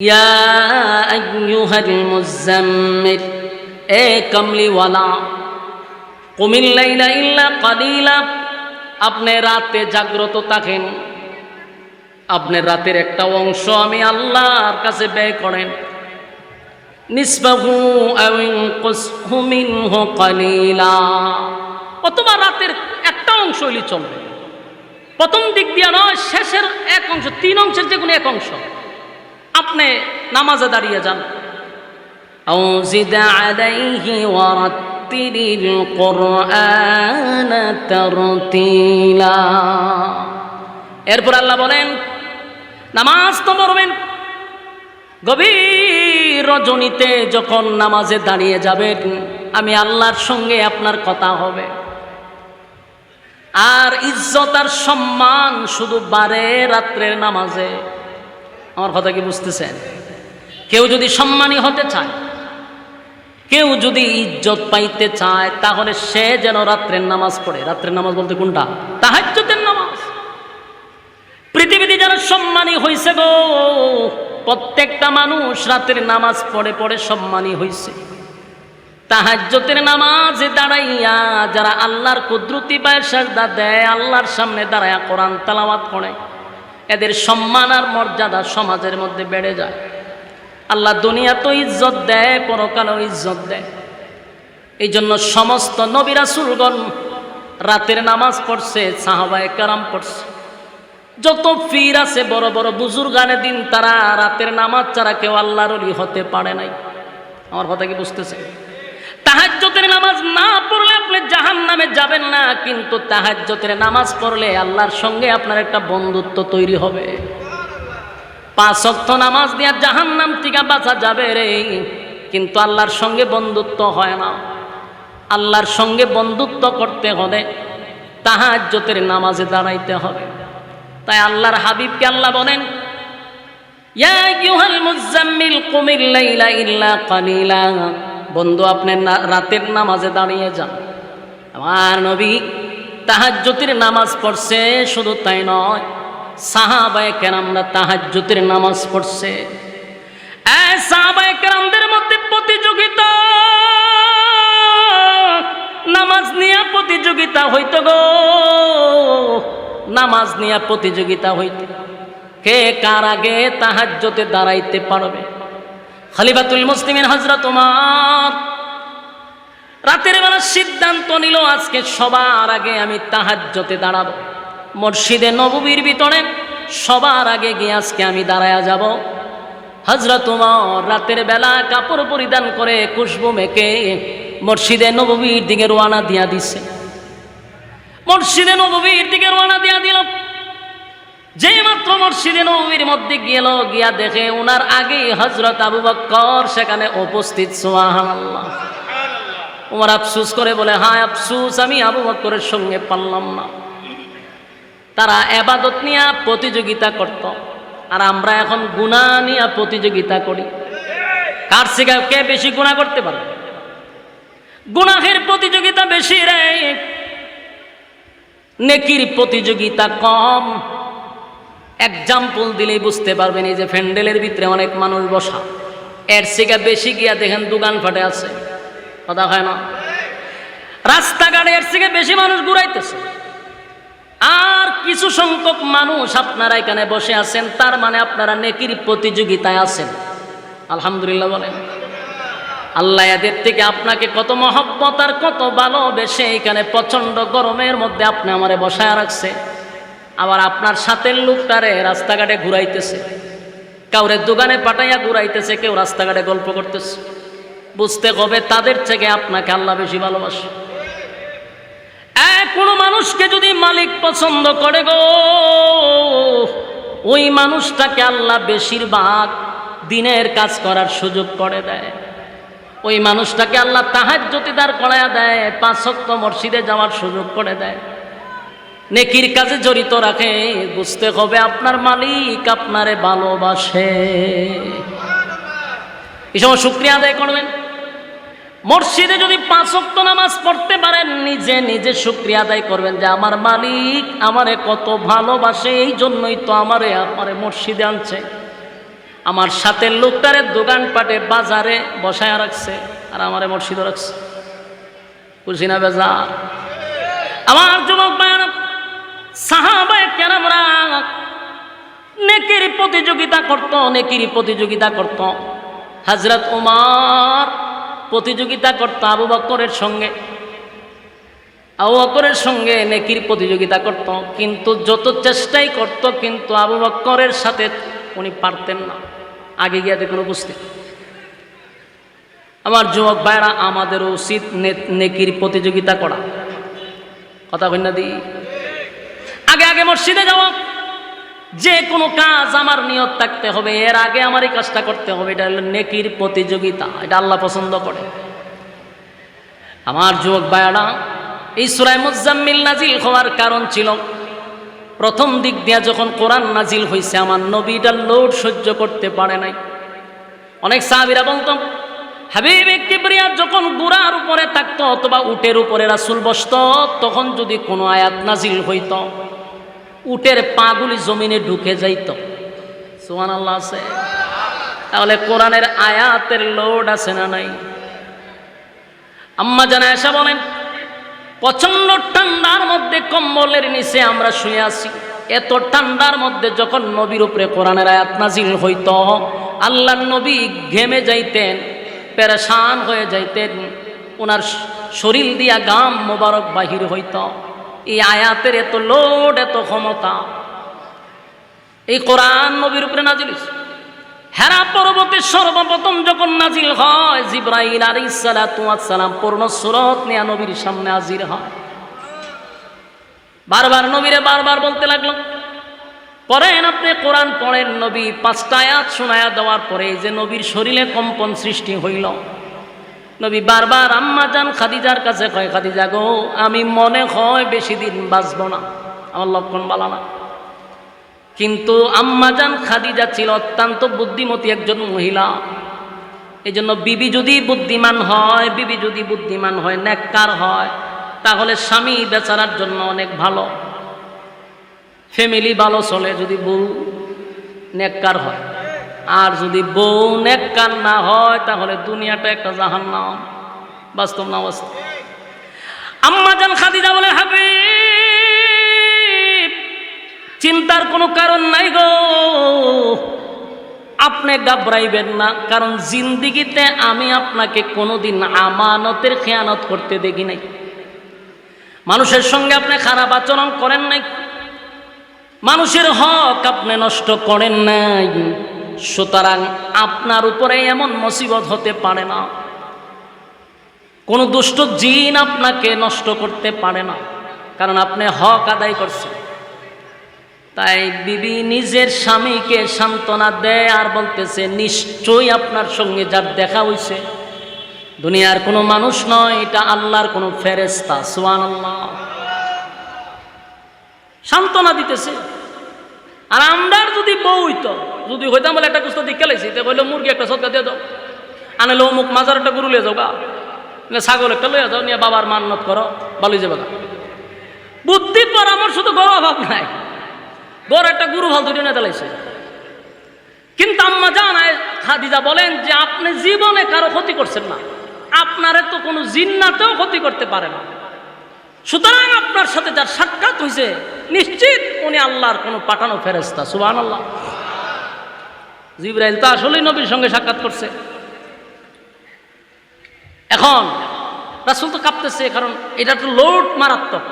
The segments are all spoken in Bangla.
ইয়া আইয়ুহাল মুজাম্মিল এ কামলিওয়ালা, কুমিল লাইলা ইল্লা কালিলা, আপনি রাতে জাগ্রত থাকেন। আপনার রাতের একটা অংশ আমি আল্লাহর কাছে ব্যয় করেন। নিসবাহু আইনকুসহু মিনহু কালিলা। অথবা রাতের একটা অংশ হইলে চলবে। প্রথম দিক দিয়ে নয়, শেষের এক অংশ, তিন অংশের যে কোনো এক অংশ। আপনি নামাজে দাঁড়িয়ে যান। এরপর আল্লাহ বলেন, নামাজ তো মরবেন গভীর রজনীতে যখন নামাজে দাঁড়িয়ে যাবেন, আমি আল্লাহর সঙ্গে আপনার কথা হবে। আর ইজ্জত আর সম্মান শুধু বারে রাত্রের নামাজে। আমার কথা কি বুঝতেছেন? কেউ যদি সম্মানী হতে চায়, কেউ যদি ইজ্জত পাইতে চায়, তাহলে সে যেন রাত্রের নামাজ পড়ে। রাত্রের নামাজ বলতে কোনটা? তাহাজ্জতের নামাজ। পৃথিবীতে যারা সম্মানী হয়েছে গো, প্রত্যেকটা মানুষ রাতের নামাজ পড়ে পড়ে সম্মানী হয়েছে তাহাজ্জতের নামাজে দাঁড়াইয়া যারা আল্লাহর কুদরতি পায়ের সাজদা দেয়, আল্লাহর সামনে দাঁড়াইয়া কোরআন তালাওয়াত করে। এদের সম্মান আর মর্যাদা সমাজের মধ্যে বেড়ে যায়। আল্লাহ দুনিয়া তো ইজ্জত দেয়, পরকালও ইজ্জত দেয়। এই জন্য সমস্ত নবীরা সুলগন রাতের নামাজ পড়ছে, সাহাবায় কারাম পড়ছে। যত ফির আছে, বড় বড় বুজুর্গানে দিন তারা রাতের নামাজ ছাড়া কেউ আল্লাহর অলি হতে পারে নাই। আমার কথা কি বুঝতেছে তাহাজ্জতের নামাজ না পড়লে আপনি জাহান নামে যাবেন না, কিন্তু তাহাজ্জতের নামাজ পড়লে আল্লাহর সঙ্গে আপনার একটা বন্ধুত্ব তৈরি হবে। পাঁচ অক্ত নামাজ দিয়া জাহান নাম থেকে বাঁচা যাবে রে, কিন্তু আল্লাহর সঙ্গে বন্ধুত্ব হয় না। আল্লাহর সঙ্গে বন্ধুত্ব করতে হলে তাহাজ্জতের নামাজে দাঁড়াইতে হবে। তাই আল্লাহর হাবিবকে আল্লাহ বলেন, ইয়া আইয়ুহাল মুজাম্মিল, কুমিল লাইলা ইল্লা কালিলা। বন্ধু, আপনি রাতের নামাজে দাঁড়িয়ে যান। আমার নবী তাহাজ্জতের নামাজ পড়ছে, শুধু তাই নয়, সাহাবায়ে কেরামরা তাহাজ্জতের নামাজ পড়ছে। সাহাবায়ে কেরামদের মধ্যে প্রতিযোগিতা। নামাজ নিয়ে প্রতিযোগিতা হইতো গো। নামাজ নিয়ে প্রতিযোগিতা হইতে। কে কার আগে তাহাজ্জতে দাঁড়াইতে পারবে? খলিফাতুল মুসলিমের হজরত তোমার রাতের বেলা সিদ্ধান্ত নিল, আজকে সবার আগে আমি তাহাজ্জতে দাঁড়াবো। মসজিদে নববীর ভিতরে সবার আগে গিয়ে আজকে আমি দাঁড়ায়া যাব। হজরত উমর রাতের বেলা কাপড় পরিধান করে খুশবু মেকে মসজিদে নববীর দিকে রোয়ানা দিয়া দিছে। মসজিদে নববীর দিকে রোয়ানা দিয়া দিল। যে মাত্র মসজিদে নবীর মধ্যে গেল, গিয়া দেখে ওনার আগে হজরত আবু বক্কর সেখানে উপস্থিত। সুবহানাল্লাহ। উমর আফসুস করে বলে হ্যাঁ আফসুস, আমি আবু বক্করের সঙ্গে পারলাম না। তারা এবাদত নিয়ে প্রতিযোগিতা করত, আর আমরা এখন গুণা নিয়ে প্রতিযোগিতা করি। কার থেকে কে বেশি গুণা করতে পারে? গুনাহের প্রতিযোগিতা বেশি রে। নেকির প্রতিযোগিতা কম। এক্সাম্পল দিলেই বুঝতে পারবেন, এই যে ফ্যান্ডেলের ভিতরে অনেক মানুষ বসা। এর থেকে বেশি গিয়া দেখেন দোকান ফাটে আছে। কথা হয় না? রাস্তাঘাটে এর থেকে বেশি মানুষ ঘুরাইতেছে। আর কিছু সংখ্যক মানুষ আপনারা এখানে বসে আছেন, তার মানে আপনারা নেকির প্রতিযোগিতায় আছেন। আলহামদুলিল্লাহ বলেন। আল্লাহ এদের থেকে আপনাকে কত মহব্বত আর কত ভালোবেসে এখানে প্রচণ্ড গরমের মধ্যে আপনি আমারে বসায় রাখছে। আবার আপনার সাথের লোকটারে রাস্তাঘাটে ঘুরাইতেছে। কাউরে দোকানে পাঠাইয়া ঘুরাইতেছে, কেউ রাস্তাঘাটে গল্প করতেছে। বুঝতে হবে তাদের থেকে আপনাকে আল্লাহ বেশি ভালোবাসে। কোনো মানুষকে যদি মালিক পছন্দ করে গো, ওই মানুষটাকে আল্লাহ বেশিরভাগ দিনের কাজ করার সুযোগ করে দেয়। ওই মানুষটাকে আল্লাহ তাহার জ্যোতিদার করায়া দেয়, পাঁচ মসজিদে যাওয়ার সুযোগ করে দেয়। নেকির কাজে জড়িত রাখে, বুঝতে হবে আপনার মালিক আপনারে ভালোবাসে। এই সময় শুক্রিয়া আদায় করবেন। মসজিদে যদি পাঁচ ওয়াক্ত নামাজ পড়তে পারেন, নিজে নিজে শুক্রিয়া আদায় করবেন যে আমার মালিক আমারে কত ভালোবাসে, এই জন্যই তো আমারে আমারে মসজিদে আনছে। আমার সাথে লোকটারে দোকানপাটে বাজারে বসায় রাখছে আর আমারে মসজিদে রাখছে। খুশি না বেজার? আমার যুবক ভাইয়েরা সাহাবায়ে কেরামরা নেকির প্রতিযোগিতা করত, নেকির প্রতিযোগিতা করত। হজরত উমার প্রতিযোগিতা করত আবু বকরের সঙ্গে। আবু বকরের সঙ্গে নেকির প্রতিযোগিতা করত, কিন্তু যত চেষ্টাই করত, কিন্তু আবু বকরের সাথে উনি পারতেন না। আগে গিয়ে দেখুন উপস্থিত। আমার যুবক ভাইরা আমাদের উচিত নেকির প্রতিযোগিতা করা। কথা কন্যা দি। আগে আগে মসজিদে যাওয়া। যে কোনো কাজ আমার নিয়ত থাকতে হবে, এর আগে আমার এই কাজটা করতে হবে, এটা হলো নেকির প্রতিযোগিতা, এটা আল্লাহ পছন্দ করে। আমার যুবক ভাইয়ারা, এই সুরায় মুজাম্মিল নাজিল হওয়ার কারণ ছিল, প্রথম দিক দিয়া যখন কোরআন নাজিল হয়েছে আমার নবীটা লোড সহ্য করতে পারে নাই। অনেক সাহাবিরা বলতো, হাবিব কিবরিয়া যখন গুড়ার উপরে থাকতো অথবা উটের উপরে রাসুল বসত, তখন যদি কোনো আয়াত নাজিল হইত উটের পাগুলি জমিনে ঢুকে যাইত। সোহান আল্লাহ আছে। তাহলে কোরআনের আয়াতের লোড আছে না নাই? আম্মা জানা এসা বলেন প্রচণ্ড ঠান্ডার মধ্যে কম্বলের নিচে আমরা শুয়ে আছি। এত ঠান্ডার মধ্যে যখন নবীর উপরে কোরআনের আয়াত নাজিল হইত আল্লাহ নবী ঘেমে যাইতেন, পেরেশান হয়ে যাইতেন ওনার শরীর দিয়া গাম মোবারক বাহির হইত। এই আয়াতের এত লোড, এত ক্ষমতা। এই কোরআন নবীর উপরে নাজিল। হেরা পর্বতে সর্বপ্রথম যখন নাজিল হয়, জিব্রাইল ওয়াস সালাম পূর্ণ সুরত নিয়ে নবীর সামনে হাজির হয়। বারবার নবীরে বারবার বলতে লাগল, পড়েন আপনি কোরআন, পড়েন নবী। পাঁচটা আয়াত শোনায়া দেওয়ার পরে যে নবীর শরীরে কম্পন সৃষ্টি হইল। নবী বারবার, আম্মা যান খাদিজার কাছে কয়, খাদিজা গো, আমি মনে হয় বেশি দিন বাঁচব না। আমার লক্ষণ বালা না। কিন্তু আম্মাজান খাদিজা ছিল অত্যন্ত বুদ্ধিমতী একজন মহিলা। এই জন্য বিবি যদি বুদ্ধিমান হয়, বিবি যদি বুদ্ধিমান হয়, নেককার হয়, তাহলে স্বামী বেচারার জন্য অনেক ভালো। ফ্যামিলি ভালো চলে যদি বউ নেককার হয়। আর যদি বউ নেককার না হয়, তাহলে দুনিয়াটা একটা জাহান নাম বাস্তব না বাস্তব? আম্মাজান খাদিজা বলে, হাবিব, চিন্তার কোনো কারণ নাই গো। আপনি ঘাবড়াইবেন না, কারণ জিন্দিগিতে আমি আপনাকে কোনোদিন আমানতের খেয়ানত করতে দেখি নাই। মানুষের সঙ্গে আপনি খারাপ আচরণ করেন নাই। মানুষের হক আপনি নষ্ট করেন নাই। সুতরাং আপনার উপরে এমন মুসিবত হতে পারে না। কোনো দুষ্ট জিন আপনাকে নষ্ট করতে পারে না, কারণ আপনি হক আদায় করছেন। তাই বিবি নিজের স্বামীকে সান্ত্বনা দেয় আর বলতেছে, নিশ্চয়ই আপনার সঙ্গে যার দেখা হইছে, দুনিয়ার কোনো মানুষ নয়, এটা আল্লাহর কোনো ফেরেস্তা সোয়ান আল্লাহ সান্ত্বনা দিতেছে। আর আমরার যদি বউ হইতো যদি হইতাম বলে একটা কুস্তা দিকে লাইছি তো বলল মুরগি একটা সৎকা দিয়ে দাও। আনলে অমুক মাজার একটা গরু লিয়ে যাও গা। না ছাগল একটা লইয়া যাও, নিয়ে বাবার মান্নত করো বালুই যাবে গা। বুদ্ধি, পরামর্শ তো বড় অভাব নাই। বড় একটা গুরু ভালো দুটো নেতা লাইছে কিন্তু আম্মা জানায়, খাদিজা বলেন যে আপনি জীবনে কারও ক্ষতি করছেন না। আপনারে তো কোনো জিন্নাতেও ক্ষতি করতে পারে না। সুতরাং আপনার সাথে যার সাক্ষাৎ হয়েছে নিশ্চিত উনি আল্লাহর কোনো পাঠানো ফেরেস্তা সুবান আল্লাহ জিব্রাইল তো আসলেই নবীর সঙ্গে সাক্ষাৎ করছে। এখন রাসুল তো কাঁপতেছে, কারণ এটা তো লোড মারাত্মক।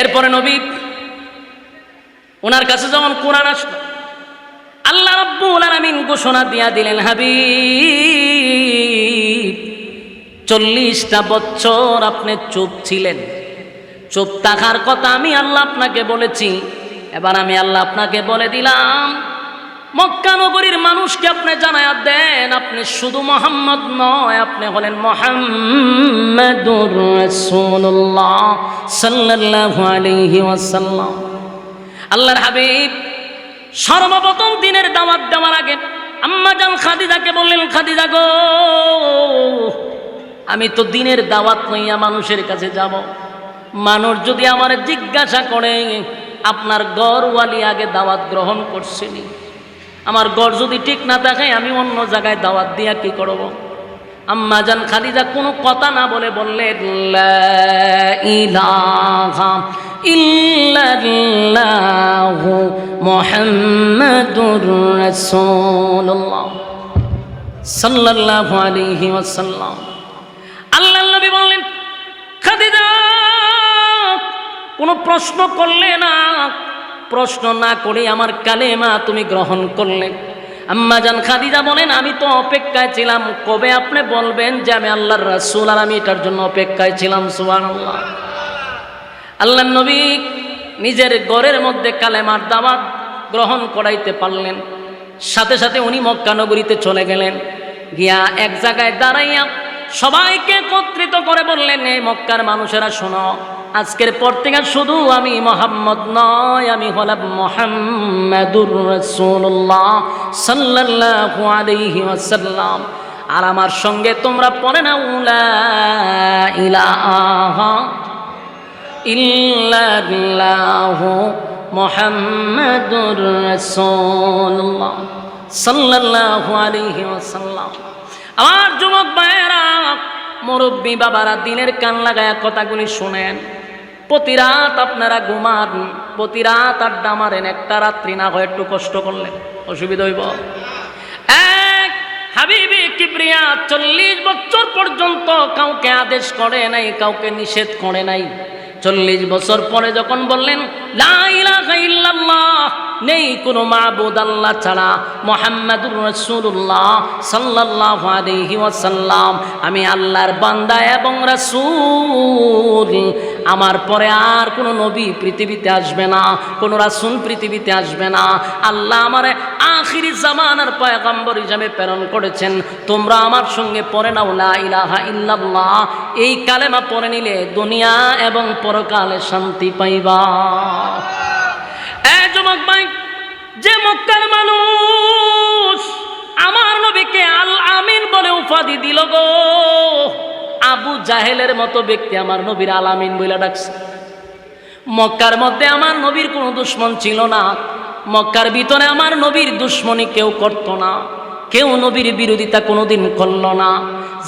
এরপরে নবী ওনার কাছে যখন কোরআন আসলো, আল্লাহ রব্বুল আলামিন ঘোষণা দিয়া দিলেন, হাবিব, চল্লিশটা বছর আপনি চুপ ছিলেন। চুপ থাকার কথা আমি আল্লাহ আপনাকে বলেছি এবার আমি আল্লাহ আপনাকে বলে দিলাম, মক্কা নগরীর মানুষকে আপনি জানায়া দেন, আপনি শুধু মোহাম্মদ নয়, আপনি হলেন মোহাম্মদুর আল্লাহর হাবিব, সর্বপ্রথম দিনের দাওয়াত দেওয়ার আগে আম্মা জান খাদিজাকে বললেন, খাদিজা গো, আমি তো দিনের দাওয়াত নইয়া মানুষের কাছে যাব। মানুষ যদি আমার জিজ্ঞাসা করে আপনার গড়ওয়ালি আগে দাওয়াত গ্রহণ করছেনি। আমার গড় যদি ঠিক না থাকে আমি অন্য জায়গায় দাওয়াত দিয়া কি করব? আম্মা জান খাদিজা কোনো কথা না বলে বললেন, লা ইলাহা ইল্লাল্লাহু মুহাম্মাদুর রাসূলুল্লাহ সাল্লাল্লাহু আলাইহি ওয়াসাল্লাম। আল্লাহ নবী বললেন কোনো প্রশ্ন করলে না, প্রশ্ন না করে আমার কালেমা তুমি গ্রহণ করলে। আম্মা জান খাদিজা বলেন, আমি তো অপেক্ষায় ছিলাম। কবে আপনি বলবেন যে আমি আল্লাহর রাসূল আর আমি এটার জন্য অপেক্ষায় ছিলাম? সুবহানাল্লাহ। আল্লাহ নবী নিজের ঘরের মধ্যে কালেমার দাওয়াত গ্রহণ করাইতে পারলেন। সাথে সাথে উনি মক্কা নগরীতে চলে গেলেন। গিয়া এক জায়গায় দাঁড়াইয়া সবাইকে একত্রিত করে বললেন এই মক্কার মানুষেরা শোনো আজকের পর থেকে শুধু আমি মোহাম্মদ নয়, আমি হলাম মোহাম্মদুর রসুল্লাহ সাল্লাল্লাহু আলাইহি ওয়াসাল্লাম। আর আমার সঙ্গে তোমরা পড়ে না উলা ইলাহা ইল্লাল্লাহু মুহাম্মাদুর রাসূলুল্লাহ সাল্লাল্লাহু আলাইহি ওয়াসাল্লাম। আমার যুবক ভাইয়েরা, মুরব্বী বাবারা দিনের কান লাগায় কথাগুলি শুনেন। প্রতি রাত আপনারা ঘুমান, প্রতি রাত আড্ডা মারেন, একটা রাত্রি না হয় একটু কষ্ট করলেন অসুবিধা হইব। এক হাবিবি কিবরিয়া চল্লিশ বছর পর্যন্ত কাউকে আদেশ করে নাই, কাউকে নিষেধ করে নাই। চল্লিশ বছর পরে যখন বললেন লাইলা নেই কোনো মাবুদ আল্লাহ ছাড়া। মোহাম্মদুর রসুল্লাহ সাল্লাল্লাহু আলাইহি ওয়াসাল্লাম। আমি আল্লাহর বান্দা এবং রাসূল। আমার পরে আর কোনো নবী পৃথিবীতে আসবে না, কোনো রাসূল পৃথিবীতে আসবে না। আল্লাহ আমার আখিরি জামানার পয়গম্বর হিসাবে প্রেরণ করেছেন। তোমরা আমার সঙ্গে পড়ে নাও, লা ইলাহা ইল্লাল্লাহ। এই কালেমা পড়ে নিলে দুনিয়া এবং পরকালে শান্তি পাইবা। যুবক ভাই, যে মক্কার মানুষ আমার নবীকে আল আমিন বলে উপাধি দিল গো। আবু জাহেলের মতো ব্যক্তি আমার নবীর আল আমিন বলে ডাকছে। মক্কার মধ্যে আমার নবীর কোনো দুশ্মন ছিল না। মক্কার ভিতরে আমার নবীর দুশ্মনী কেউ করত না। কেউ নবীর বিরোধিতা কোনোদিন করল না।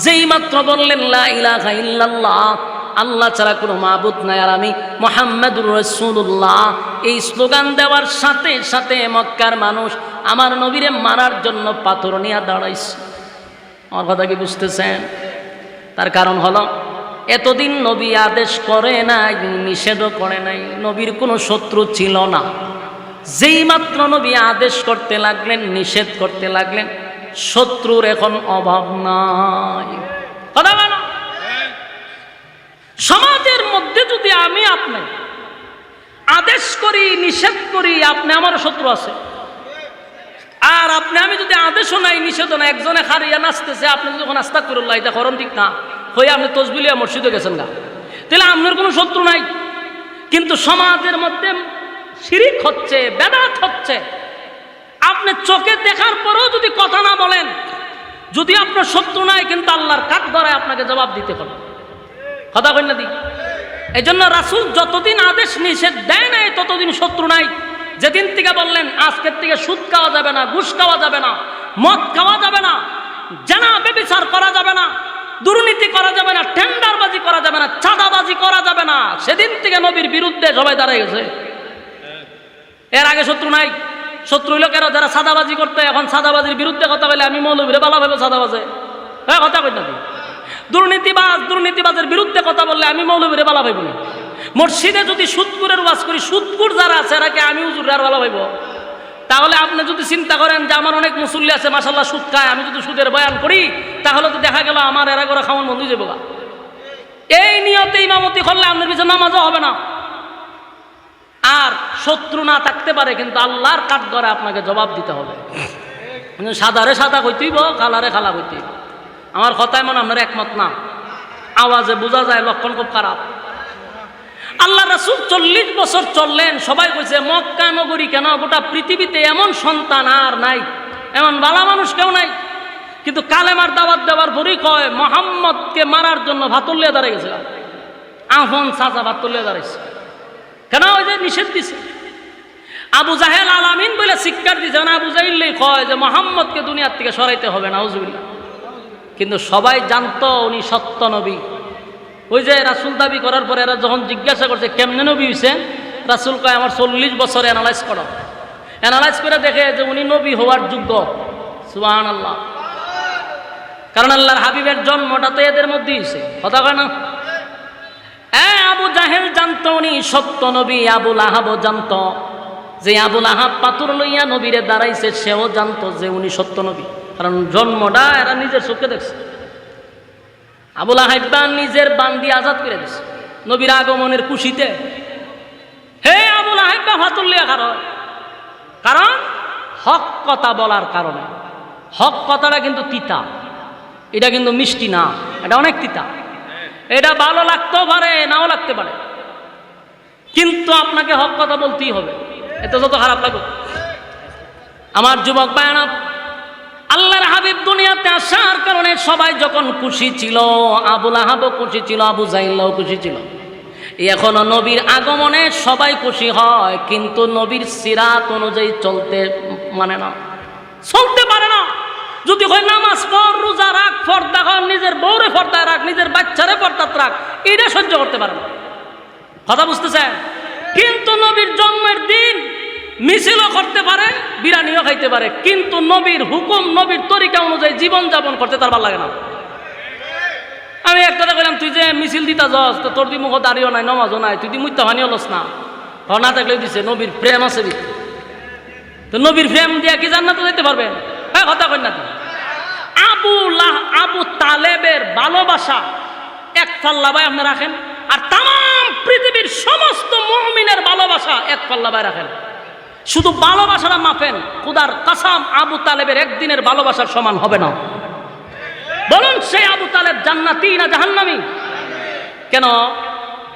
যেই মাত্র বললেন, লা ইলাহা ইল্লাল্লাহ আল্লাহ ছাড়া কোনো মাবুদ নাই। আর আমি মোহাম্মদুর রসুল্লাহ এই স্লোগান দেওয়ার সাথে সাথে মক্কার মানুষ আমার নবীরে মারার জন্য পাথর নিয়ে দাঁড়াইছে। আমার কথা কি বুঝতেছেন? তার কারণ হলো, এতদিন নবী আদেশ করে নাই, নিষেধও করে নাই। নবীর কোনো শত্রু ছিল না। যেই মাত্র নবী আদেশ করতে লাগলেন, নিষেধ করতে লাগলেন, শত্রুর এখন অভাব নাই। কথা বলো সমাজের মধ্যে যদি আমি আপনি। আদেশ করি, নিষেধ করি, আপনি আমার শত্রু আছে। আর আপনি, আমি যদি আদেশও নাই, নিষেধও নাই, একজনে খারিয়া নাচতেছে, আপনি যদি যখন আস্তা করল্লা এটা করণ ঠিক না, হয়ে আপনি তসবিলিয়া মসজিদে গেছেন গা। তাহলে আপনার কোনো শত্রু নাই। কিন্তু সমাজের মধ্যে শিরিক হচ্ছে, বেদাত হচ্ছে। আপনি চোখে দেখার পরেও যদি কথা না বলেন, যদি আপনার শত্রু নাই, কিন্তু আল্লাহর কাঠ ধরায় আপনাকে জবাব দিতে হবে। কথা কই না দি এই জন্য রাসুল যতদিন আদেশ নিষেধ দেয় নাই, ততদিন শত্রু নাই। যেদিন থেকে বললেন, আজকের থেকে সুদ খাওয়া যাবে না, ঘুষ খাওয়া যাবে না, মদ খাওয়া যাবে না, জানা বেবিচার করা যাবে না, দুর্নীতি করা যাবে না, টেন্ডারবাজি করা যাবে না, চাঁদাবাজি করা যাবে না, সেদিন থেকে নবীর বিরুদ্ধে সবাই দাঁড়ায় গেছে। এর আগে শত্রু নাই। শত্রু লোকেরা যারা সাদাবাজি করতে, এখন সাদাবাজির বিরুদ্ধে কথা বলে, আমি মৌলবীরে বালা ভাবে সাদাবাজে হ্যাঁ কথা কই না? দুর্নীতিবাজ, দুর্নীতিবাজের বিরুদ্ধে কথা বললে আমি মৌলবীরে বালা ভাইব না। মসজিদে যদি সুদপুরের ওয়াজ করি সুদপুর যারা আছে এরাকে আমি উজুর আর বালা ভাইব তাহলে আপনি যদি চিন্তা করেন যে আমার অনেক মুসল্লি আছে মাসাল্লাহ সুদ খায়, আমি যদি সুদের বয়ান করি, তাহলে তো দেখা গেল আমার এরা করে খাওয়ান বন্ধু যাব। এই নিয়তে ইমামতি করলে আপনার পিছনে নামাজও হবে না। আর শত্রু না থাকতে পারে, কিন্তু আল্লাহর কাঠ ধরে আপনাকে জবাব দিতে হবে। সাদারে সাদা কইতেইব, কালারে খালা কইতেইব। আমার কথায় মনে আপনার একমত না। আওয়াজে বোঝা যায় লক্ষণ খুব খারাপ। আল্লাহ রাসুল চল্লিশ বছর চললেন, সবাই কইছে, মক্কা নগরী কেন? গোটা পৃথিবীতে এমন সন্তান আর নাই। এমন বালা মানুষ কেউ নাই। কিন্তু কালেমার দাওয়াত দেওয়ার পরই কয়, মোহাম্মদকে মারার জন্য ভাতুল্লিয়া দাঁড়িয়ে গেছিলাম। আহন সাজা ভাতুল্লিয়া দাঁড়াইছে। কেন? ওই যে নিষেধ দিছে। আবু জাহেল আলামিন বলে শিক্ষার দিচ্ছে না, আবু জাহিল্লেই কয় যে, মোহাম্মদকে দুনিয়ার থেকে সরাইতে হবে না হুজুবিল্লা কিন্তু সবাই জানতো উনি সত্য নবী। ওই যে রাসুল দাবি করার পরে এরা যখন জিজ্ঞাসা করছে, কেমনে নবী হয়েছেন রাসুল কয়, আমার চল্লিশ বছর অ্যানালাইজ করো। অ্যানালাইজ করে দেখে যে উনি নবী হওয়ার যোগ্য। সুবাহান আল্লাহ কারণ আল্লাহর হাবিবের জন্মটা তো এদের মধ্যেই হয়েছে কথা কয় না? হ্যাঁ আবু জাহেল জানতো উনি সত্য নবী আবুল আহাবও জানতো। যে আবুল আহাব পাথর লইয়া নবীরে দাঁড়াইছে, সেও জানতো যে উনি সত্য নবী। কারণ জন্মটা এরা নিজের চোখে দেখছে। আবুল আহাইবা নিজের বান্দি আজাদ করে দিছে। নবীর আগমনের খুশিতে। হে আবুল আহাইবা, ফাতুল্লিয়া কারণ কারণ হক কথা বলার কারণে। হক কথাটা কিন্তু তিতা। এটা কিন্তু মিষ্টি না, এটা অনেক তিতা। এটা ভালো লাগতেও পারে, নাও লাগতে পারে। কিন্তু আপনাকে হক কথা বলতেই হবে। এত যত খারাপ লাগুক। আমার যুবক বায়ানব আল্লাহর হাবিব দুনিয়াতে আসার কারণে সবাই যখন খুশি ছিল আবুল আহাবও খুশি ছিল, আবু জাইল্লাও খুশি ছিল। এখনও নবীর আগমনে সবাই খুশি হয়, কিন্তু নবীর সিরাত অনুযায়ী চলতে মানে না। চলতে পারে না। যদি হয় নামাজ পড়, রোজা রাখ, ফর্দা কর নিজের বউরে ফর্দায় রাখ, নিজের বাচ্চারে ফর্দাত রাখ, এটা সহ্য করতে পারে না। কথা বুঝতেছেন? কিন্তু নবীর জন্মের দিন মিছিলও করতে পারে, বিরানিও খাইতে পারে, কিন্তু নবীর হুকুম, নবীর তরিকা অনুযায়ী জীবন যাপন করতে তার ভালো লাগে না। আমি একটা কইলাম, তুই যে মিছিল দিতা যাস, তো তোর দি মুখ দাঁড়িয়েও নাই, নমাজও নাই, তুই দি মুইতা হানি হলস না না থাকলে দিছে, নবীর প্রেম আছে তো নবীর প্রেম দিয়া কি জান্নাতে যেতে পারবেন হ্যাঁ কথা কই না। আবু লাহ, আবু তালেবের ভালোবাসা এক পাল্লাবায় আপনি রাখেন, আর তাম পৃথিবীর সমস্ত মুমিনের ভালোবাসা এক পাল্লাবায় রাখেন। শুধু ভালোবাসাটা মাফেন, খুদার কাসাম আবু তালেবের একদিনের ভালোবাসার সমান হবে না। বলুন, সে আবু তালেব জান্নাতি না জাহান্নামি? কেন?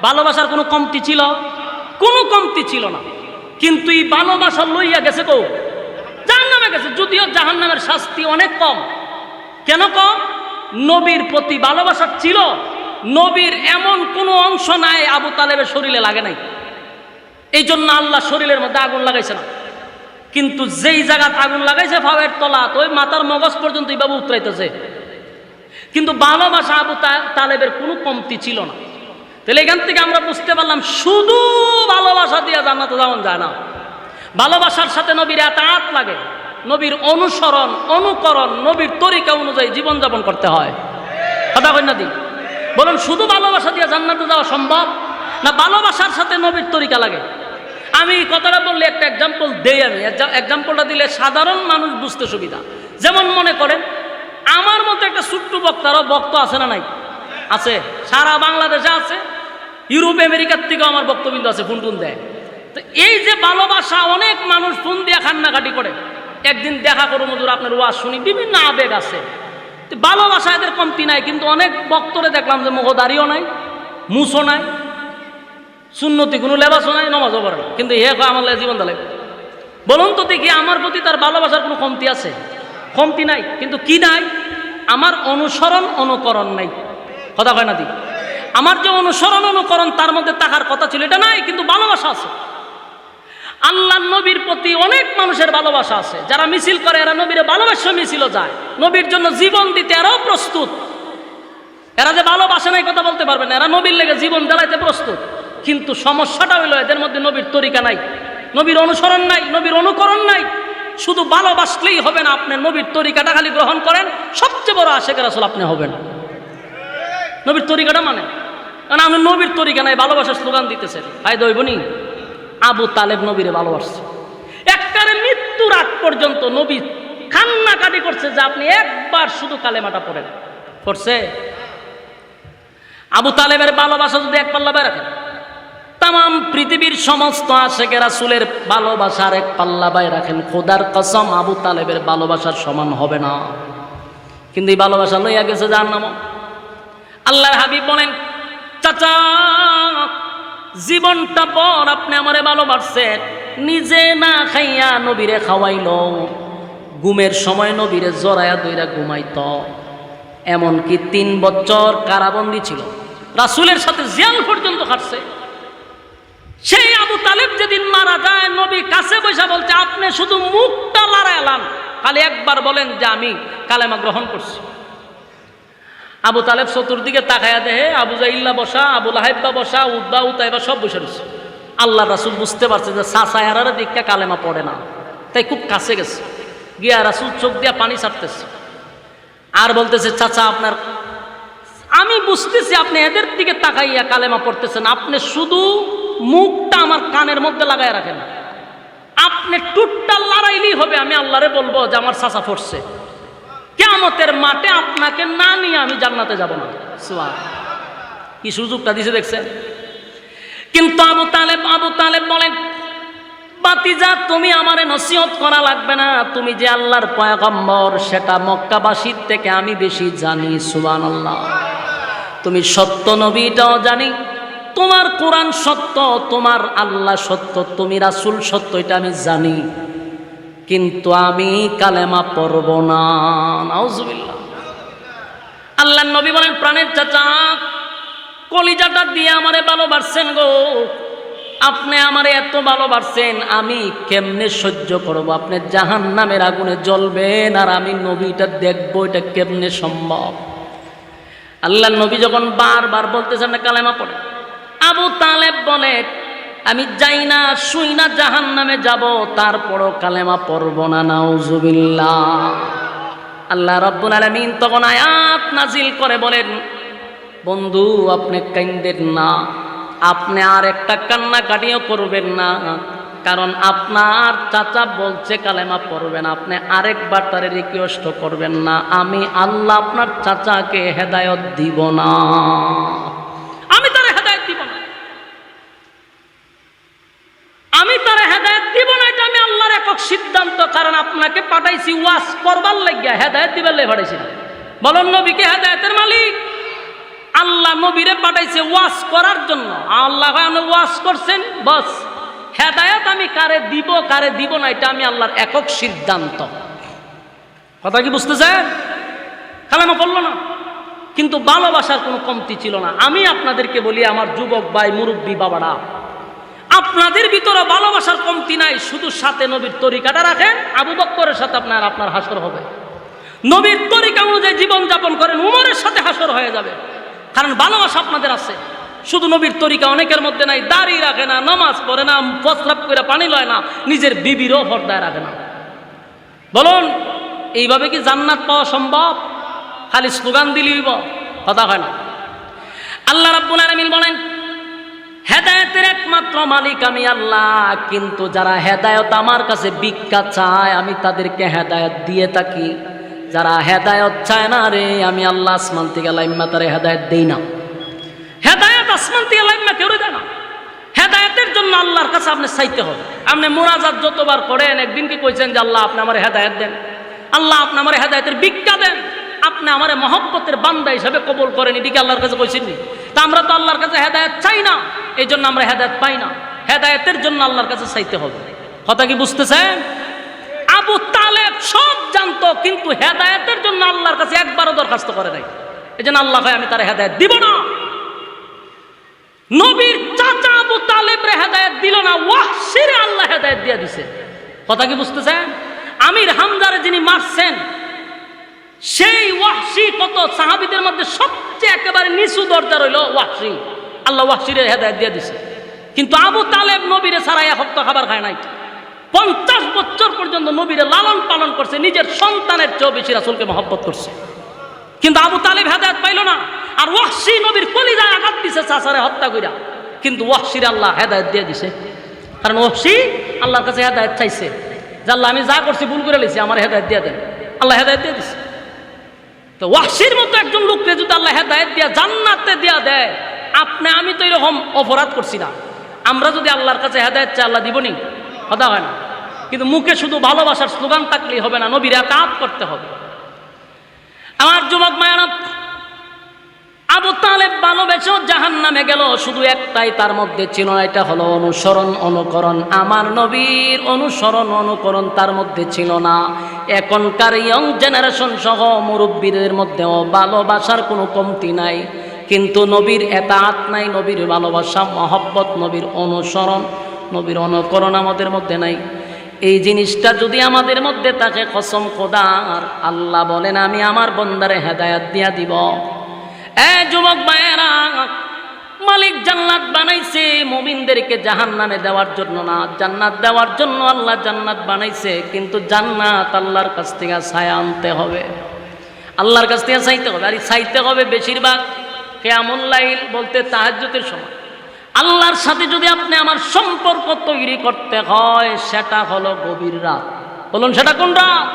ভালোবাসার কোনো কমতি ছিল? কোনো কমতি ছিল না। কিন্তু এই ভালোবাসা লইয়া গেছে কো? জাহান্নামে গেছে। যদিও জাহান্নামের শাস্তি অনেক কম। কেন কম নবীর প্রতি ভালোবাসা ছিল, নবীর এমন কোনো অংশ নাই আবু তালেবের শরীরে লাগে নাই। এই জন্য আল্লাহ শরীরের মধ্যে আগুন লাগাইছে না। কিন্তু যেই জায়গাতে আগুন লাগাইছে ফাওয়ের তলা তো ওই মাথার মগজ পর্যন্ত এইভাবে উতরাইতেছে। কিন্তু ভালোবাসা আবু তালেবের কোনো কমতি ছিল না। তাহলে এখান থেকে আমরা বুঝতে পারলাম, শুধু ভালোবাসা দিয়ে জান্নাতে যাওয়ান যায় না। ভালোবাসার সাথে নবীর এত লাগে। নবীর অনুসরণ, অনুকরণ, নবীর তরিকা অনুযায়ী জীবনযাপন করতে হয়। কথা কন্যা দি বলুন, শুধু ভালোবাসা দিয়ে জান্নাতে যাওয়া সম্ভব? না ভালোবাসার সাথে নবীর তরিকা লাগে? আমি কথাটা বললে একটা এক্সাম্পল দেই আমি। এক্সাম্পলটা দিলে সাধারণ মানুষ বুঝতে সুবিধা। যেমন মনে করেন, আমার মতো একটা ছোট্ট বক্তারও বক্ত আছে না নাই? আছে। সারা বাংলাদেশে আছে। ইউরোপ, আমেরিকার থেকেও আমার বক্তবিন্দু আছে, ফোন টুন দেয়। তো এই যে ভালোবাসা, অনেক মানুষ ফোন দিয়ে কান্নাকাটি করে। একদিন দেখা করো মজুর আপনার ওয়াজ শুনি, বিভিন্ন আবেগ আছে। ভালোবাসা এদের কমতি নাই, কিন্তু অনেক বক্তরে দেখলাম যে মুখ দাঁড়িয়েও নাই মুসও নাই। সুন্নতি, কোনো লেবাসও নাই, নমাজও পড়ে না। কিন্তু কয়, আমার জীবন দালে বলুন তো দেখি, আমার প্রতি তার ভালোবাসার কোনো কমতি আছে? কমতি নাই, কিন্তু কি নাই? আমার অনুসরণ, অনুকরণ নাই। কথা কয় না দি আমার যে অনুসরণ, অনুকরণ, তার মধ্যে থাকার কথা ছিল, এটা নাই, কিন্তু ভালোবাসা আছে। আল্লাহ নবীর প্রতি অনেক মানুষের ভালোবাসা আছে। যারা মিছিল করে, এরা নবীর ভালোবাসা, মিছিলও যায়। নবীর জন্য জীবন দিতে এরাও প্রস্তুত। এরা যে ভালোবাসে নাই, কথা বলতে পারবে না। এরা নবীর লেগে জীবন দেলাইতে প্রস্তুত। কিন্তু সমস্যাটা হইল এদের মধ্যে নবীর তরিকা নাই, নবীর অনুসরণ নাই, নবীর অনুকরণ নাই। শুধু ভালোবাসলেই হবে না আপনি নবীর তরিকাটা খালি গ্রহণ করেন, সবচেয়ে বড় আশেকের আসলে আপনি হবেন। নবীর তরিকাটা মানে? কারণ আমি নবীর তরিকা নাই, ভালোবাসার স্লোগান দিতেছে। ভাই দইবনি আবু তালেব নবীরে ভালোবাসছে। একটারে মৃত্যুর রাত পর্যন্ত নবী কান্নাকাটি করছে যে আপনি একবার শুধু কালেমাটা পড়েন। পড়ছে? আবু তালেবের ভালোবাসা যদি এক পাল্লা রাখেন তাম পৃথিবীর সমস্ত আশেকে রাসুলের ভালোবাসার এক পাল্লা বাই রাখেন, খোদার কসম আবু তালেবের ভালোবাসার সমান হবে না। কিন্তু এই ভালোবাসা লইয়া গেছে যার নাম আল্লাহর হাবিব বলেন, চাচা, জীবনটা পর আপনি আমারে ভালোবাসছেন, নিজে না খাইয়া নবীরে খাওয়াইল। ঘুমের সময় নবীরে জরায়া দইরা ঘুমাইত। এমনকি তিন বছর কারাবন্দি ছিল। রাসুলের সাথে জিয়াল পর্যন্ত খাটছে। সেই আবু তালেব যেদিন মারা যায়, নবী কাছে বসে বলছে, আপনি শুধু মুখটা লড়াইলাম। খালি একবার বলেন যে আমি কালেমা গ্রহণ করছি। আবু তালেব চতুর্দিকে তাকায়া দেহে আবু জাইল্লা বসা, আবু লাহেব্বা বসা উদ্বা উতাইবা সব বসে রয়েছে। আল্লাহ রাসুল বুঝতে পারছে যে সাসায়ার দিকটা কালেমা পড়ে না। তাই খুব কাছে গেছে। গিয়া রাসুল চোখ দিয়া পানি ছাড়তেছে। আর বলতেছে, চাচা, আপনার আমি বুঝতেছি আপনি এদের দিকে তাকাইয়া কালেমা পড়তেছেন। আপনি শুধু মুখটা আমার কানের মধ্যে লাগাই রাখেন আপনি টুটটা লড়াইলেই হবে, আমি আল্লাহরে বলব যে আমার চাচা পড়ছে কেমতের মাঠে আপনাকে না নিয়ে আমি জান্নাতে যাব না। সুবহান। কি সুযোগটা দিছে দেখছেন? কিন্তু আবু তালেব আবু তালেব বলেন, বাতিজা, তুমি আমারে নসিহত করা লাগবে না। তুমি যে আল্লাহর পয়গম্বর, সেটা মক্কাবাসীর থেকে আমি বেশি জানি সুবান আল্লাহ তুমি সত্য নবীটাও জানি তোমার কোরআন সত্য, তোমার আল্লাহ সত্য, তুমি রাসুল সত্য, এটা আমি জানি। কিন্তু আমি কালেমা পড়ব না। আল্লাহ নবী বলেন, প্রাণের চাচা, কলিজাটা দিয়ে আমারে ভালোবাসছেন গো। আপনি আমারে এত ভালোবাসছেন, আমি কেমনে সহ্য করব? আপনি জাহান নামের আগুনে জ্বলবেন আর আমি নবীটা দেখব, এটা কেমনে সম্ভব? আল্লাহ নবী যখন বারবার বলতেছেন না কালেমা পড়ে। আবু তালেব বলে, আমি যাই না, শুই না জাহান নামে যাব, তারপরও কালেমা পড়ব না, নাউজুবিল্লাহ। আল্লাহ রব্বুল আলমিন তখন আয়াত নাজিল করে বলেন, বন্ধু, আপনি কাইন্দেন না, আপনি আর একটা কান্না কাটিও করবেন না, কারণ আপনার চাচা বলছে কালেমা পড়বেন, আপনি আরেকবার তারে রিকোয়েস্ট করবেন না, আমি আল্লাহ আপনার চাচাকে হেদায়ত দিব না আমি তারে হেদায়ত দিব না আমি তারে হেদায়ত দিব না, এটা আমি আল্লাহর একক সিদ্ধান্ত, কারণ আপনাকে পাঠাইছি ওয়াজ করবার লাগিয়া, হেদায়ত দিবার লাই পাঠাইছি বলুন নবীকে হেদায়তের মালিক। আল্লাহ নবীরে পাঠাইছে ওয়াজ করার জন্য। আল্লাহ আপনি ওয়াজ করছেন, বস। হেদায়ত আমি কারে দিব কারে দিব না, এটা আমি আল্লাহর একক সিদ্ধান্ত। কথা কি বুঝতেছেন? কালামা বলল না। কিন্তু ভালোবাসার কোনো কমতি ছিল না। আমি আপনাদেরকে বলি, আমার যুবক ভাই, মুরব্বী, বাবারা আপনাদের ভিতরে ভালোবাসার কমতি নাই, শুধু সাথে নবীর তরিকাটা রাখেন, আবু বক্করের সাথে আপনার আপনার হাসর হবে। নবীর তরিকা অনুযায়ী জীবনযাপন করেন, উমরের সাথে হাসর হয়ে যাবে। কারণ ভালোবাসা আপনাদের আছে। শুধু নবীর তরিকা অনেকের মধ্যে নাই, দাড়ি রাখে না, নামাজ পড়ে না, প্রস্রাব করে পানি লয় না, নিজের বিবিরও পর্দায় রাখে না। বলুন, এইভাবে কি জান্নাত পাওয়া সম্ভব? খালি স্লোগান দিলেই কথা হয় না। আল্লাহ রাব্বুল আলামিন বলেন হেদায়েতের একমাত্র মালিক আমি আল্লাহ। কিন্তু যারা হেদায়ত আমার কাছে ভিক্ষা চায়, আমি তাদেরকে হেদায়ত দিয়ে থাকি। যারা হেদায়ত চায় না রে, আমি আল্লাহ আসমান থেকে লাইম্মা তারে হেদায়ত দেই না। হেদায়ত আসমান থেকে লাইম্মা কেউ দেয় না। হেদায়তের জন্য আল্লাহর কাছে আপনি চাইতে হবে। আপনি মোনাজাত যতবার করেন, একদিন কি কইছেন যে আল্লাহ আপনি আমার হেদায়ত দেন? আল্লাহ আপনি আমার হেদায়তের ভিক্ষা দেন। আপনি আমার মহব্বতের বান্দা হিসাবে কবল করেন। এদিকে আল্লাহর কাছে কইছেননি তা আমরা তো আল্লাহর কাছে হেদায়ত চাই না। এই জন্য আমরা হেদায়ত পাই না। হেদায়তের জন্য আল্লাহর কাছে চাইতে হবে। কথা কি বুঝতেছেন? আবু তালেব সব জানতো, কিন্তু হেদায়তের জন্য আল্লাহর কাছে একবারও দরখাস্ত করে নাই। এই জন্য আল্লাহ হয় আমি তার হেদায়ত দিব না। নবীর চাচা আবু তালেব রে হেদায়ত দিল না, ওয়াহশিরে আল্লাহ হেদায়ত দিয়ে দিছে। কথা কি বুঝতেছেন? আমির হামজারে যিনি মারছেন, সেই ওয়াহশি কত সাহাবিদের মধ্যে সবচেয়ে একেবারে নিচু দরজা রইল ওয়াহশি। আল্লাহ ওয়াহশিরে হেদায়ত দিয়ে দিছে। কিন্তু আবু তালেব নবীরে সারাইয়া হপ্ত খাবার খায় নাই। পঞ্চাশ বছর পর্যন্ত নবীরে লালন পালন করছে, নিজের সন্তানের চেয়েও বেশি রাসুলকে মহব্বত করছে। কিন্তু আবু তালেব হেদায়ত পাইল না, আর ওয়াহশি নবীর কলিজায় আঘাত দিছে চাচারে হত্যা কইরা। কিন্তু ওয়াহশির আল্লাহ হেদায়ত দিয়ে দিছে। কারণ ওয়াহশি আল্লাহর কাছে হেদায়ত চাইছে। যে আল্লাহ, আমি যা করছি ভুল করে লেছি, আমার হেদায়ত দিয়ে দেন। আল্লাহ হেদায়ত দিয়ে দিছে। তো ওয়াহশির মতো একজন লোককে যদি আল্লাহ হেদায়ত দিয়া জান্নাতে দিয়া দেয় আপনি আমি তো এরকম অপরাধ করছি না। আমরা যদি আল্লাহর কাছে হেদায়ত চাই, আল্লাহ দিবনি। কথা হয় না। কিন্তু মুখে শুধু ভালোবাসার স্লোগান থাকলেই হবে না, নবীর একাত করতে হবে। আমার যুবক মায়ানা আবু তালেব ভালোবেসেও জাহান নামে গেল, শুধু একটাই তার মধ্যে ছিল না, এটা হলো অনুসরণ, অনুকরণ। আমার নবীর অনুসরণ, অনুকরণ তার মধ্যে ছিল না। এখনকার ইয়ং জেনারেশন সহ মুরব্বীদের মধ্যেও ভালোবাসার কোনো কমতি নাই। কিন্তু নবীর এতাত নাই, নবীর ভালোবাসা, মহব্বত, নবীর অনুসরণ, নবীর অনুকরণ আমাদের মধ্যে নাই। এই জিনিসটা যদি আমাদের মধ্যে থাকে, কসম খোদার, আল্লাহ বলেন, আমি আমার বন্দারে হেদায়াত দিয়া দিব। এ যুবক ভাইয়েরা, মালিক জান্নাত বানাইছে, মুমিনদেরকে জাহান নামে দেওয়ার জন্য না, জান্নাত দেওয়ার জন্য আল্লাহ জান্নাত বানাইছে, কিন্তু জান্নাত আল্লাহর কাছ থেকে ছায়া আনতে হবে। আল্লাহর কাছ থেকে চাইতে হবে, আর চাইতে হবে বেশিরভাগ কেয়ামুল লাইল বলতে তাহাজ্জুদের সময়। আল্লাহর সাথে যদি আপনি আমার সম্পর্ক তৈরি করতে হয়, সেটা হলো গভীর রাত। বলুন, সেটা কোন রাত?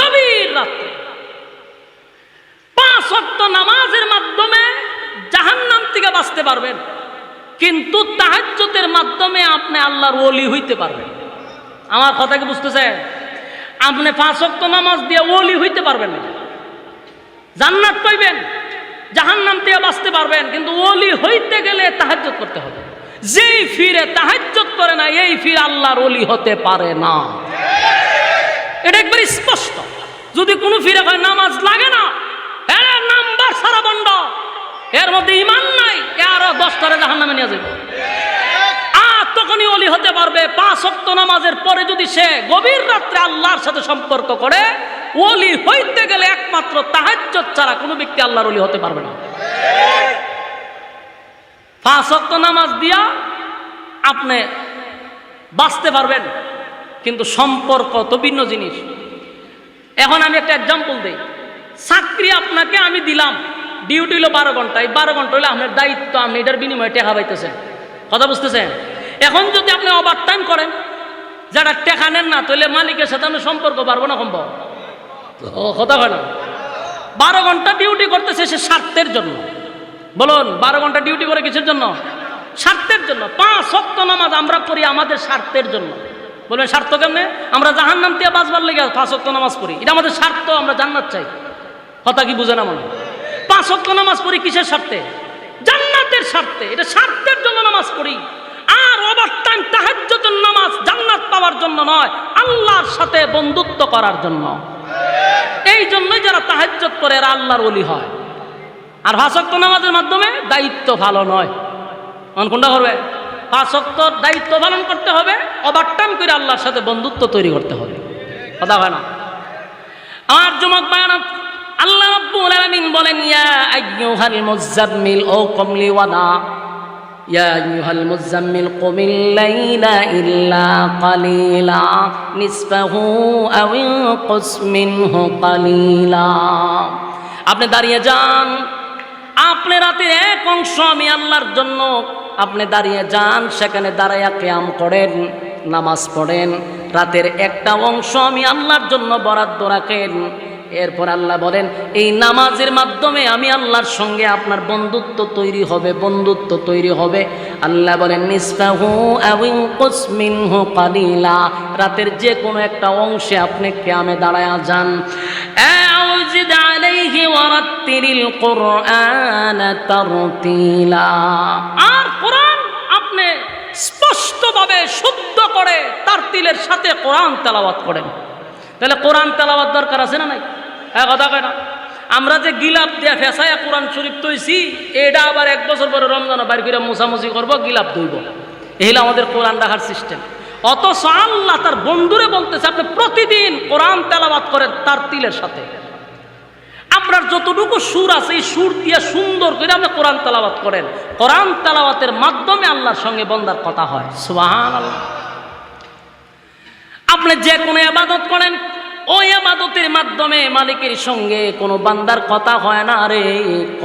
গভীর রাত্রে। পাঁচ অক্ট নামাজের মাধ্যমে জাহান্নাম থেকে বাঁচতে পারবেন। কিন্তু তাহাজ্জুদের মাধ্যমে আপনি আল্লাহর ওলি হইতে পারবেন। আমার কথা কি বুঝতেছেন? আপনি পাঁচ অক্ট নামাজ দিয়ে ওলি হইতে পারবেন না। জান্নাত পাইবেন। জাহান্নাম থেকে বাঁচতে পারবেন, কিন্তু ওলি হইতে গেলে তাহাজ্জুদ করতে হবে। যেই ফিরে তাহাজ্জুদ করে না, এই ফির আল্লাহর ওলি হতে পারে না। এটা একবার স্পষ্ট। যদি কোনো ফিরে হয় নামাজ লাগে না, এর নাম্বার সারা বন্ধ, এর মধ্যে ইমান নাই, এ আরও দশটারে জাহান নামে নিয়ে যাবে আর তখনই অলি হতে পারবে, পাঁচ অক্ত নামাজের পরে যদি সে গভীর রাত্রে আল্লাহর সাথে সম্পর্ক করে ওলি হইতে গেলে একমাত্র তাহাজ্জত ছাড়া কোনো ব্যক্তি আল্লাহর অলি হতে পারবে না। অক্ত নামাজ দিয়া আপনি বাঁচতে পারবেন, কিন্তু সম্পর্ক তো ভিন্ন জিনিস। এখন আমি একটা এক্সাম্পল দিই। চাকরি আপনাকে আমি দিলাম ডিউটি হলো বারো ঘণ্টা। এই বারো ঘণ্টা হলে আপনার দায়িত্ব, আপনি এটার বিনিময়ে টেকা পাইতেছেন। কথা বুঝতেছেন? এখন যদি আপনি ওভার টাইম করেন, যারা টেকা নেন না, তাহলে মালিকের সাথে আমি সম্পর্ক পারব না, সম্ভব? কথা হয় না। বারো ঘণ্টা ডিউটি করতেছে সে স্বার্থের জন্য। বলুন, বারো ঘণ্টা ডিউটি করে কিসের জন্য? স্বার্থের জন্য। পাঁচ সপ্ত নামাজ আমরা পড়ি আমাদের স্বার্থের জন্য। বলবেন স্বার্থ কেমনে? আমরা জাহান নাম দিয়ে বাঁচবার লেগে পাঁচ সপ্ত নামাজ পড়ি। এটা আমাদের স্বার্থ, আমরা জান্নাত চাই। কথা কি বুঝে না মনে পাঁচ সপ্ত নামাজ পড়ি কিসের স্বার্থে? জান্নাতের স্বার্থে। এটা স্বার্থের জন্য নামাজ পড়ি। আর ওভার টাইম তাহাজ্জুদের নামাজ জান্নাত পাওয়ার জন্য নয়, আল্লাহর সাথে বন্ধুত্ব করার জন্য। এই জন্যই যারা তাহাজ্জত করে এরা আল্লাহর ওলি হয়। আর ভাষক্ত নামাজের মাধ্যমে দায়িত্ব ভালো নয় এখন কোনটা করবে? পাঁচক্ত দায়িত্ব পালন করতে হবে ওভারটাইম করে আল্লাহর সাথে বন্ধুত্ব তৈরি করতে হবে। কথা হয় না? আমার যুবক বায়ানা আল্লাহ রাব্বুল আলামিন বলেন, ইয়া আইয়ুহাল ও ইয়া আইয়ুহাল মুজাম্মিল কুমিল লাইলা ইল্লা কালিলা, নিসফাহু আও ইনকুস মিনহু কালিলা। আপনি দাঁড়িয়ে যান। আপনি রাতের এক অংশ আমি আল্লাহর জন্য আপনি দাঁড়িয়ে যান, সেখানে দাঁড়াইয়া কেয়াম করেন, নামাজ পড়েন। রাতের একটা অংশ আমি আল্লাহর জন্য বরাদ্দ রাখেন। এরপর আল্লাহ বলেন, এই নামাজের মাধ্যমে আমি আল্লাহর সঙ্গে আপনার বন্ধুত্ব তৈরি হবে, বন্ধুত্ব তৈরি হবে। আল্লাহ বলেন কালিলা। রাতের যে কোনো একটা অংশে আপনি ক্যামে দাঁড়ায় যান। আউজিদ আলাইহি আর আপনি স্পষ্টভাবে করে সাথে কোরআন তেলাওয়াত করেন। তাহলে কোরআন তালাবাদ দরকার আছে না নাই? হ্যাঁ কথা কয় না। আমরা যে গিলাপ দিয়া ফেসায়া কোরআন শরীফ তৈছি, এটা আবার এক বছর পরে রমজান বাড়ি করে মোছামুছি করব, গিলাপ দইব এই আমাদের কোরআন রাখার সিস্টেম অথচ আল্লাহ তার বন্ধুরে বলতেছে, আপনি প্রতিদিন কোরআন তেলাওয়াত করেন তার তিলের সাথে। আপনার যতটুকু সুর আছে, এই সুর দিয়ে সুন্দর করে আপনি কোরআন তেলাওয়াত করেন। কোরআন তেলাওয়াতের মাধ্যমে আল্লাহর সঙ্গে বন্দার কথা হয়। আল্লাহ আপনি যে কোনো আবাদত করেন ওই আবাদতের মাধ্যমে মালিকের সঙ্গে কোনো বান্দার কথা হয় না রে।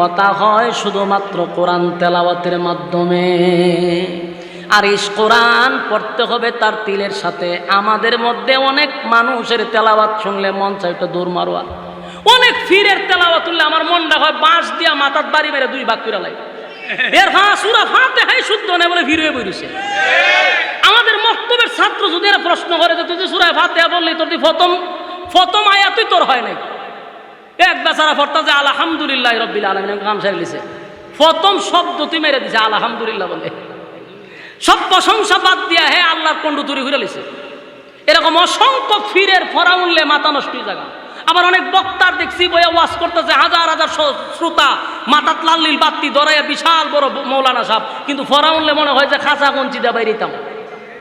কথা হয় শুধুমাত্র কোরআন তেলাওয়াতের মাধ্যমে। আর এই কোরআন পড়তে হবে তার তিলের সাথে। আমাদের মধ্যে অনেক মানুষের তেলাওয়াত শুনলে মন চাই একটু দূর মারোয়া। অনেক ফিরের তেলাওয়াত তুললে আমার মনটা হয় বাঁশ দিয়া মাথার বাড়ি মেরে দুই ভাগ করে এর ফা সুরা হাই শুদ্ধ নেই বলে ভিড় বইছে আমাদের মক্তবের ছাত্র যদি এরা প্রশ্ন করে, যে তুই সুরায় ফাতে বললি, তোর প্রথম প্রথম আয়াতই তোর হয় নাই। এক বেচারা ফর্তা যে আলহামদুলিল্লাহ রব্বিল আলমিন কাম সারি লিছে প্রথম শব্দ তুই মেরে দিছে, আলহামদুলিল্লাহ বলে। সব প্রশংসা বাদ দিয়া হে আল্লাহর কন্ডু তুরি ঘুরে লিছে এরকম অসংখ্য ফিরের ফরা উনলে মাথা নষ্ট জায়গা আবার অনেক বক্তার দেখছি বইয়া ওয়াজ করতেছে, হাজার হাজার শ্রোতা মাথাত লাল্লিল বাত্তি ধরাইয়া বিশাল বড় মৌলানা সাহেব। কিন্তু ফরাউনলে মনে হয় যে খাঁচা কঞ্চি দিয়ে বাইরিতাম